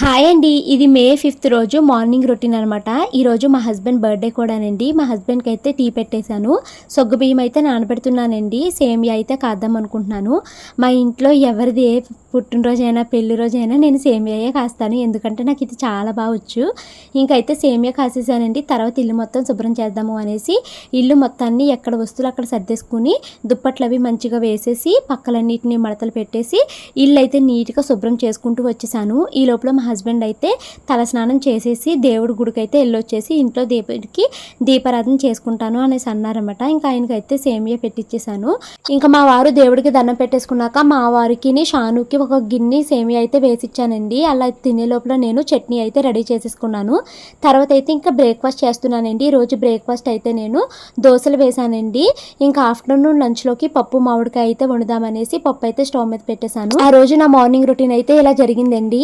Hi అండి. ఇది May fifth రోజు మార్నింగ్ రొటీన్ అనమాట ఈరోజు మా హస్బెండ్ బర్త్డే కూడానండి. మా హస్బెండ్కి అయితే టీ పెట్టేశాను. సొగ్గు బియ్యం అయితే నానబెడుతున్నానండి. సేమియా అయితే కాద్దాం అనుకుంటున్నాను. మా ఇంట్లో ఎవరిది ఏ పుట్టినరోజైనా పెళ్ళి రోజైనా నేను సేమియాయే కాస్తాను. ఎందుకంటే నాకు ఇది చాలా బాగా వచ్చు. ఇంకైతే సేమియా కాసేసానండి. తర్వాత ఇల్లు మొత్తం శుభ్రం చేద్దాము అనేసి ఇల్లు మొత్తాన్ని ఎక్కడ వస్తువులు అక్కడ సర్దేసుకుని దుప్పట్లు అవి మంచిగా వేసేసి పక్కలన్నిటిని మడతలు పెట్టేసి ఇల్లు అయితే నీట్గా శుభ్రం చేసుకుంటూ వచ్చేసాను. ఈ లోపల మా హస్బెండ్ అయితే తలస్నానం చేసేసి దేవుడి గుడికి అయితే వెళ్ళొచ్చేసి ఇంట్లో దేవుడికి దీపారాధన చేసుకుంటాను అనేసి అన్నారన్నమాట. ఇంకా ఆయనకైతే సేమియా పెట్టించేసాను ఇంకా మా వారు దేవుడికి దండం పెట్టేసుకున్నాక మా వారికి షానుకి ఒక గిన్నె సేమియా అయితే వేసిచ్చానండి. అలా తినే లోపల నేను చట్నీ అయితే రెడీ చేసేసుకున్నాను. తర్వాత అయితే ఇంకా బ్రేక్ఫాస్ట్ చేస్తున్నానండి. రోజు బ్రేక్ఫాస్ట్ అయితే నేను దోశలు వేసానండి. ఇంకా ఆఫ్టర్నూన్ లంచ్లోకి పప్పు మామిడికాయ అయితే వండుదామనేసి పప్పు అయితే స్టవ్ మీద పెట్టేశాను. ఆ రోజు నా మార్నింగ్ రొటీన్ అయితే ఇలా జరిగిందండి.